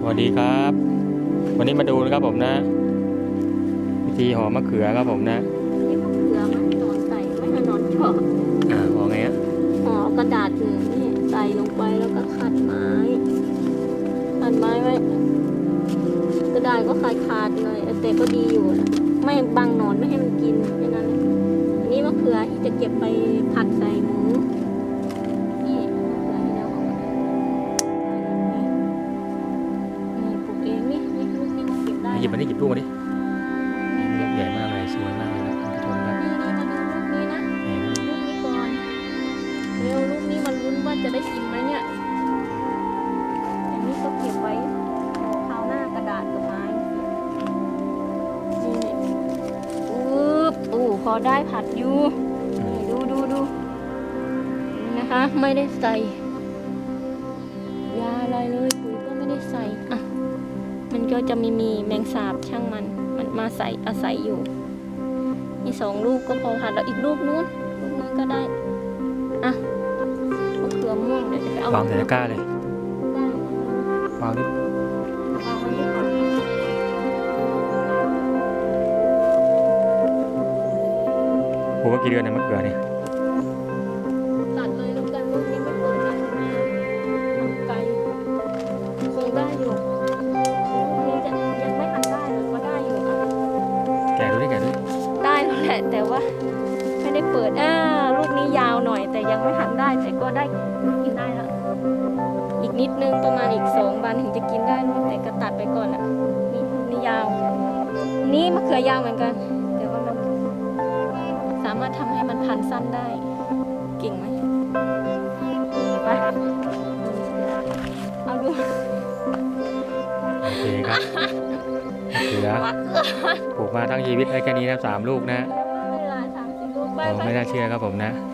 สวัสดีครับ วันนี้มาดูนะครับผมนะ วิธีห่อมะเขือครับผมนะนี่มะเขือมาให้นอนใส่ไม่ให้นอนเฉาะอ่าห่อไงฮะห่อกระดาษถึงนี่ใส่ลงไปแล้วก็ขัดไม้ขัดไม้ไว้กระดาษก็ขาดขาดๆหน่อยแต่ก็ดีอยู่นะไม่บังหนอนไม่ให้มันกินแค่นั้นเลยอันนี้มะเขือที่จะเก็บไปผัดใส่หมู ยิบมานะดิหยิบลูกมาดินี่ลูเก็บกใหญ่มากเลยสวยมากเลยนะท่านผู้ชมครับนี่นี่มาดูลูกนี้นะแหมลูกนี้ก่อนเร็วลูกนี้มันลุ้นว่าจะได้กินไหมเนี่ยอันนี้ก็เก็บไว้รอคราวหน้ากระดาษกับไม้นี่อุ๊บอู้พอได้ผัดอยู่นี่ดูดูดูนี่นะคะ ไม่ได้ใส่ยาอะไรเลย ก็จะมีมีแมงสาบช่างมันมันมาใส่อาศัยอยู่ มีสองลูกก็พอผัดแล้วอีกลูกนู้นลูกนู้นก็ได้อะมะเขือม่วงเดี๋ยวจะไปเอาวางใส่ตะกร้าเลยได้วางดิวางไว้นี่ก่อนปลูกมากี่เดือนเนี่ยมะเขือเนี่ย แหละแต่ว่าไม่ได้เปิดอ่าลูกนี้ยาวหน่อย แต่ยังไม่หันได้แต่ก็ได้กินได้แล้วอีกนิดนึงประมาณอีกสองวันถึงจะกินได้ลูกแต่ก็ตัดไปก่อนอะนี่นี่ยาว นี่มะเขือยาวเหมือนกัน แต่ว่ามันสามารถทำให้มันพันสั้นได้เก่งไหม เคครับมะเขือมะเขือปลูกมาทั้งชีวิตได้แค่นี้นะสามลูกนะ เวลาสามสิบลูกไปโอ้ไปไม่น่าเชื่อครับผมนะไปไป